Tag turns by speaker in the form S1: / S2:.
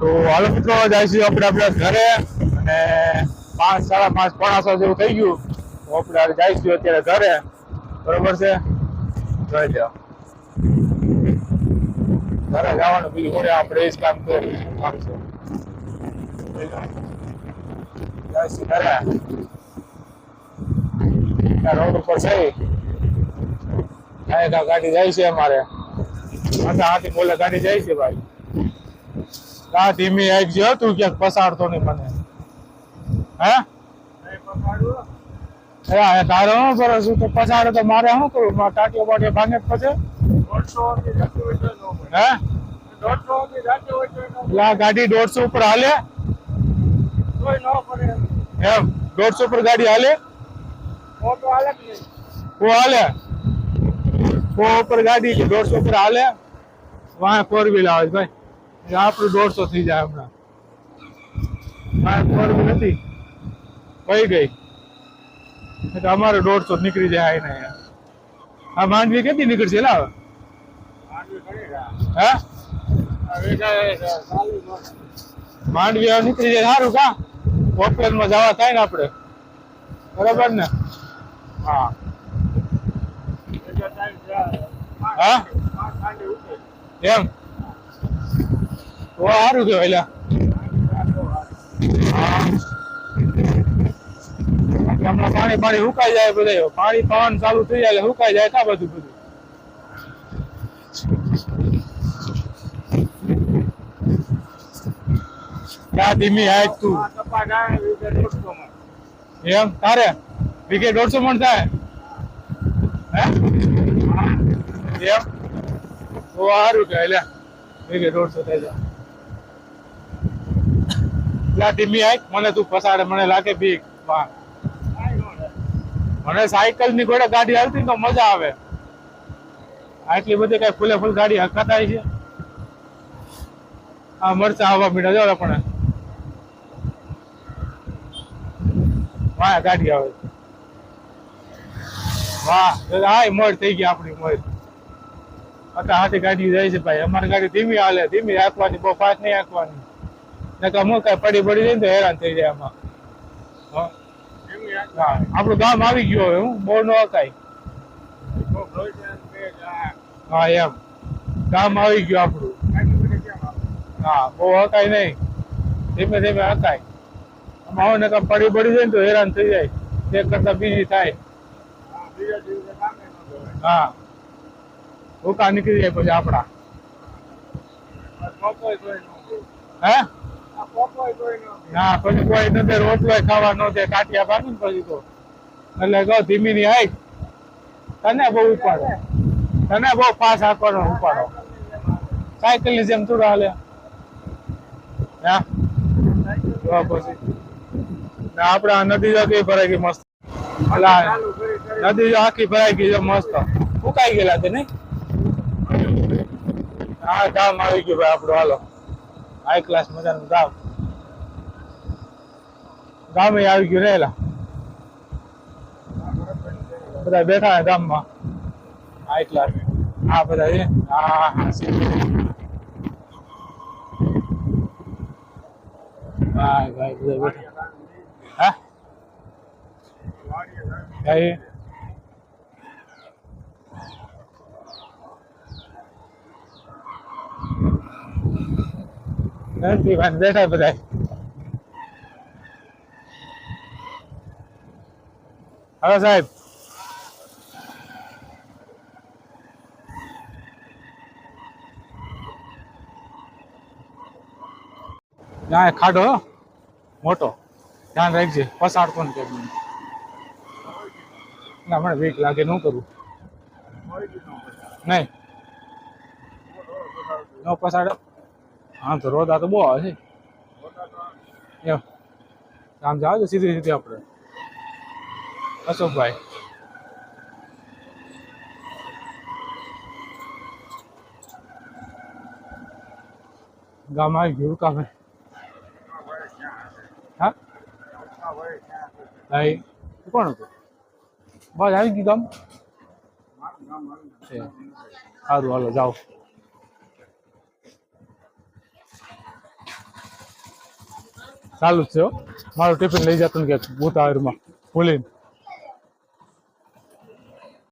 S1: તો હાલો મિત્રો છે આપણે આપણા ઘરે અને પાંચ, સાડા પાંચ, પોણા સો જેવું થઈ ગયું. આપણે જઈશું અત્યારે ઘરે. બરોબર છે? જોઈ લો ઘરે જવાનું, બીજું કોને આપણે એ જ કામ કરીશું જઈશું ઘરે. રોડ ઉપર છે. ગાડી જાય છે અમારે. માથા હાથી બોલે ગાડી જાય છે ભાઈ. આ ધીમી આઈક જો તું ક્યાંક પસાડતો નહીં મને. હે? એ આ તારો શું કરો છું તો પસાડે તો મારે શું કરું મારે ટાટીઓ બાટીઓ ભાંગે જ પછી? હે? એટલે આ ગાડી દોઢસો ઉપર હાલે. એમ, દોઢસો ઉપર ગાડી હાલે? ઓ હાલે. ઓ ઉપર ગાડી છે, દોઢસો ઉપર હાલે. વાહ ફોર વ્હીલ આવે છે, ભાઈ. આપણું દોઢસો થઈ જાય હમણાં. વ્હીલ વહી ગઈ. એટલે અમારે દોઢસો નીકળી જાય આઈને આ માંડવી કેટલી નીકળશે? લાવ હે? માંડવી નીકળી જાય સારું કા? ઓપરેનમાં જવા થાય ને આપણે. બરાબર ને? હા. હા? એમ? તો સારું કહેવાય, લ્યા. હમણાં પાણી પાણી સુકાઈ જાય બધે પાણી પવન ચાલુ થઈ જાય સુકાઈ જાય કા બધું બધું. ક્યાં ધીમી હાય તું? એમ? તારે? વિકેટ દોઢસો મણ થાય. હે? એમ? તો સારું કે લે વિકેટ દોઢસો થાય છે ધીમી આય, મને તું ફસાડે મને લાગે બીક. મને સાયકલની ઘોડે ગાડી હાલતી તો મજા આવે. આટલી બધી કઈ ફૂલે ફૂલ ગાડી હકાતાય છે. આ મરચા આવવા મીઠા જો પણ. વાહ, ગાડી આવે. વાહ હા મોડ થઈ ગઈ આપણી મોડ અત્યારે હાથી ગાડી જાય છે ભાઈ. અમારી ગાડી ધીમી હાલે, ધીમી રાખવાની બહુ ફાસ્ટ નહીં રાખવાની નકર કઈ પડી પડી જાય તો હેરાન થઈ જાય આમાં. આપણું ગામ આવી ગયું હવે હું બોર નો અકાય હા. એમ. ગામ આવી ગયું આપણું. હા બહુ હકાય નહીં. ધીમે ધીમે હકાય. આમાં હવે નકર પડી પડી જાય ને તો હેરાન થઈ જાય. એક કરતા બીજી થાય. હા ભૂકા નીકળી જાય પછી આપણા. હે? ના પછી કોઈ નથી, રોટલો ખાવા ન કાટિયા ભાગે ને પછી તો. એટલે કહો ધીમી ની હાઈટ તને બહુ ઉપાડો. તને બહુ પાસ આપવાનો ઉપાડો. સાયકલની જેમ થોડા હાલે. ના આપણે આ નદી જતી ભરાઈ ગઈ મસ્ત. નદી જો આખી ભરાઈ ગઈ છે મસ્ત. ફૂકાઈ ગયેલા તે નહીં? હા ગામ આવી ગયું ભાઈ આપણું હાલો. હાઈ ક્લાસ મજાનું ગામ. ગામે આવી ગયું રહેલા. બધા બેઠા ગામમાં. હાઈ ક્લાસ હા બધા છે. હા હા હા. ભાઈ ભાઈ બધા બેઠા. હા? કઈ નથી ભાઈ બેઠા બધા હા સાહેબ. ના ખાડો હો. મોટો. ધ્યાન રાખજે. પસાર કોણ કે ના મને બીક લાગે ન કરું. નહીં. નો પસાડ. હા તો રોદા તો બહુ આવે છે. આમ જાવ તો સીધી સીધી આપણે. અશોકભાઈ. ગામ આવી ગયું કામે. હા? ભાઈ કોણ હતું? બસ આવી ગયું ગામ છે સારું હાલો જાઓ. ચાલુ જ છે. મારું ટિફિન લઈ જતો ને કે ભૂતાવરમાં ભૂલીને